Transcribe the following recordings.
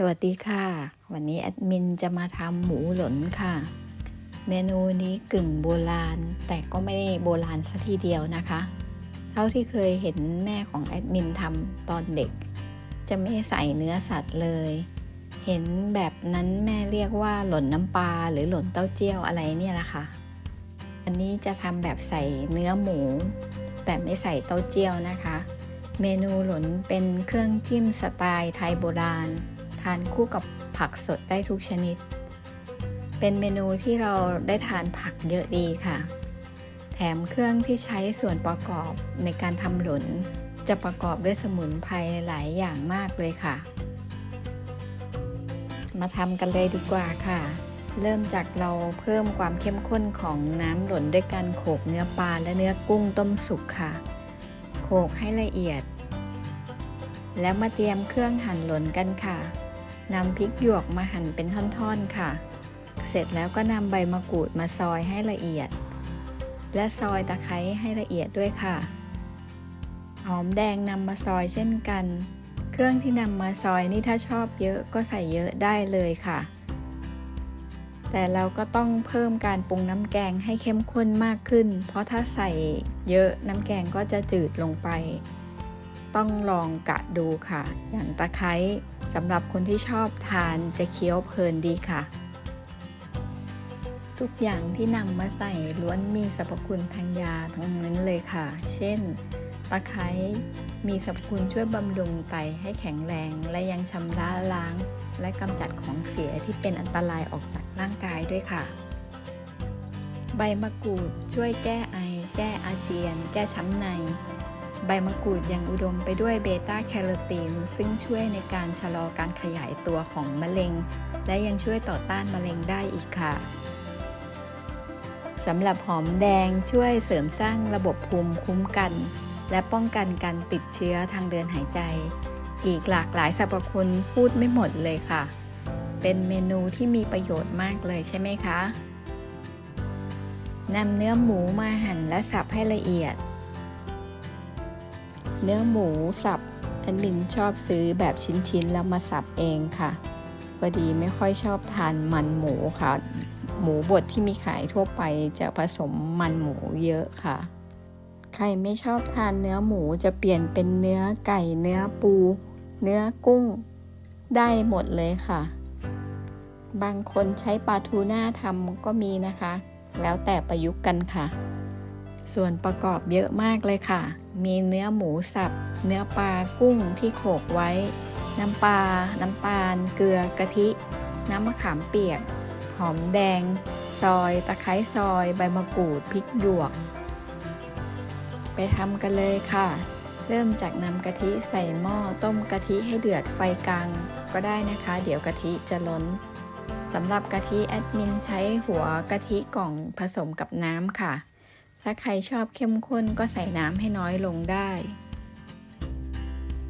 สวัสดีค่ะ วันนี้แอดมินจะมาทำหมูหลนค่ะ เมนูนี้กึ่งโบราณ แต่ก็ไม่ได้โบราณสัทีเดียวนะคะ เท่าที่เคยเห็นแม่ของแอดมินทำตอนเด็ก จะไม่ใส่เนื้อสัตว์เลย เห็นแบบนั้นแม่เรียกว่าหล่นน้ำปลาหรือหล่นเต้าเจี้ยวอะไรเนี่ยแหละค่ะ อันนี้จะทำแบบใส่เนื้อหมู แต่ไม่ใส่เต้าเจี้ยวนะคะ เมนูหล่นเป็นเครื่องจิ้มสไตล์ไทยโบราณานคู่กับผักสดได้ทุกชนิด เป็นเมนูที่เราได้ทานผักเยอะดีค่ะ แถมเครื่องที่ใช้ส่วนประกอบในการทำหลนจะประกอบด้วยสมุนไพรหลายอย่างมากเลยค่ะ มาทำกันเลยดีกว่าค่ะ เริ่มจากเราเพิ่มความเข้มข้นของน้ำหล่นด้วยการโขลกเนื้อปลาและเนื้อกุ้งต้มสุกค่ะ โขลกให้ละเอียดแล้วมาเตรียมเครื่องหั่นหล่นกันค่ะ นำพริกหยวกมาหั่นเป็นท่อนๆค่ะ เสร็จแล้วก็นำใบมะกรูดมาซอยให้ละเอียด และซอยตะไคร้ให้ละเอียดด้วยค่ะ หอมแดงนำมาซอยเช่นกัน เครื่องที่นำมาซอยนี่ถ้าชอบเยอะก็ใส่เยอะได้เลยค่ะ แต่เราก็ต้องเพิ่มการปรุงน้ำแกงให้เข้มข้นมากขึ้น เพราะถ้าใส่เยอะน้ำแกงก็จะจืดลงไป ต้องลองกะดูค่ะ อย่างตะไคร้สำหรับคนที่ชอบทานจะเคี้ยวเพลินดีค่ะ ทุกอย่างที่นำมาใส่ล้วนมีสรรพคุณทางยาทั้งนั้นเลยค่ะ เช่น ตะไคร้มีสรรพคุณช่วยบำรุงไตให้แข็งแรง และยังชำระล้าง และกำจัดของเสียที่เป็นอันตรายออกจากร่างกายด้วยค่ะ ใบมะกรูดช่วยแก้ไอ แก้อาเจียน แก้ช้ำใน ใบมะกรูดยังอุดมไปด้วยเบต้าแคโรทีนซึ่งช่วยในการชะลอการขยายตัวของมะเร็ง และยังช่วยต่อต้านมะเร็งได้อีกค่ะสำหรับหอมแดงช่วยเสริมสร้างระบบภูมิคุ้มกัน และป้องกันการติดเชื้อทางเดินหายใจ อีกหลากหลายสรรพคุณพูดไม่หมดเลยค่ะ เป็นเมนูที่มีประโยชน์มากเลยใช่ไหมคะนำเนื้อหมูมาหั่นและสับให้ละเอียด เนื้อหมูสับอันบินชอบซื้อแบบชิ้นๆ แล้วมาสับเองค่ะพอดีไม่ค่อยชอบทานมันหมูค่ะ หมูบดที่มีขายทั่วไปจะผสมมันหมูเยอะค่ะ ใครไม่ชอบทานเนื้อหมูจะเปลี่ยนเป็นเนื้อไก่เนื้อปู เนื้อกุ้ง ได้หมดเลยค่ะ บางคนใช้ปลาทูน่าทำก็มีนะคะ แล้วแต่ประยุกต์กันค่ะ ส่วนประกอบเยอะมากเลยค่ะ มีเนื้อหมูสับ เนื้อปลากุ้งที่โขลกไว้ น้ำปลา น้ำตาล เกลือกะทิ น้ำมะขามเปียก หอมแดง ซอย ตะไคร้ซอย ใบมะกรูด พริกหยวก ไปทำกันเลยค่ะ เริ่มจากนำกะทิใส่หม้อต้มกะทิให้เดือดไฟกลางก็ได้นะคะ เดี๋ยวกะทิจะล้นสำหรับกะทิแอดมินใช้หัวกะทิกล่องผสมกับน้ำค่ะ ถ้าใครชอบเข้มข้นก็ใส่น้ำให้น้อยลงได้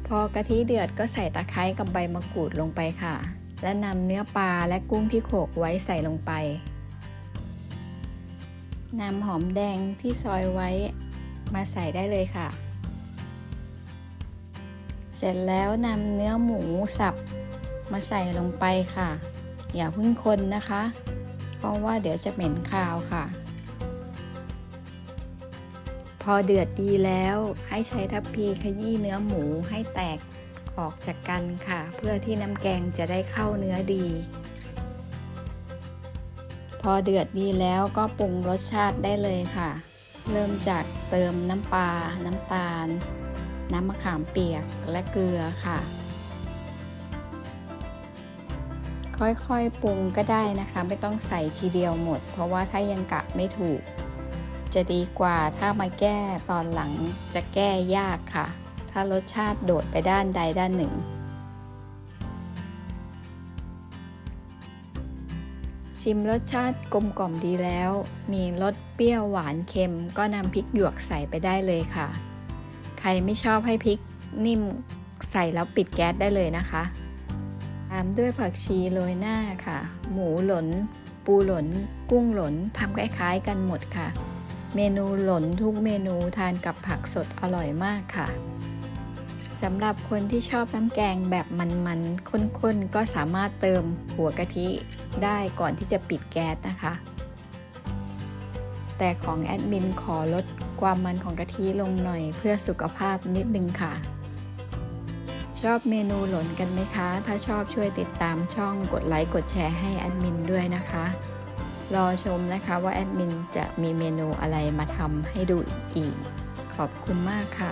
พอกะทิเดือดก็ใส่ตะไคร้กับใบมะกรูดลงไปค่ะ และนำเนื้อปลาและกุ้งที่โขกไว้ใส่ลงไปนำหอมแดงที่ซอยไว้มาใส่ได้เลยค่ะ เสร็จแล้วนำเนื้อหมูสับมาใส่ลงไปค่ะ อย่าเพิ่งคนนะคะ เพราะว่าเดี๋ยวจะเหม็นคาวค่ะ อเดือดดีแล้ว ให้ใช้ทัพพีขยี้เนื้อหมูให้แตกออกจากกันค่ะ เพื่อที่น้ำแกงจะได้เข้าเนื้อดี พอเดือดดีแล้วก็ปรุงรสชาติได้เลยค่ะ เริ่มจากเติมน้ำปลา น้ำตาล น้ำมะขามเปียกและเกลือค่ะ ค่อยๆปรุงก็ได้นะคะ ไม่ต้องใส่ทีเดียวหมด เพราะว่าถ้ายังกะไม่ถูก จะดีกว่าถ้ามาแก้ตอนหลังจะแก้ยากค่ะ ถ้ารสชาติโดดไปด้านใดด้านหนึ่ง ชิมรสชาติกลมกล่อมดีแล้ว มีรสเปรี้ยวหวานเค็ม ก็นำพริกหยวกใส่ไปได้เลยค่ะ ใครไม่ชอบให้พริกนิ่มใส่แล้วปิดแก๊สได้เลยนะคะตามด้วยผักชีโรยหน้าค่ะ หมูหลน ปูหลน กุ้งหลนทำคล้ายๆกันหมดค่ะ เมนูหล่นทุกเมนูทานกับผักสดอร่อยมากค่ะสำหรับคนที่ชอบน้ำแกงแบบมันๆข้นๆ ก็สามารถเติมหัวกะทิได้ก่อนที่จะปิดแก๊สนะคะ แต่ของแอดมินขอลดความมันของกะทิลงหน่อยเพื่อสุขภาพนิดนึงค่ะ ชอบเมนูหล่นกันไหมคะ ถ้าชอบช่วยติดตามช่องกดไลค์กดแชร์ให้แอดมินด้วยนะคะ รอชมนะคะว่าแอดมินจะมีเมนูอะไรมาทำให้ดูอีก ขอบคุณมากค่ะ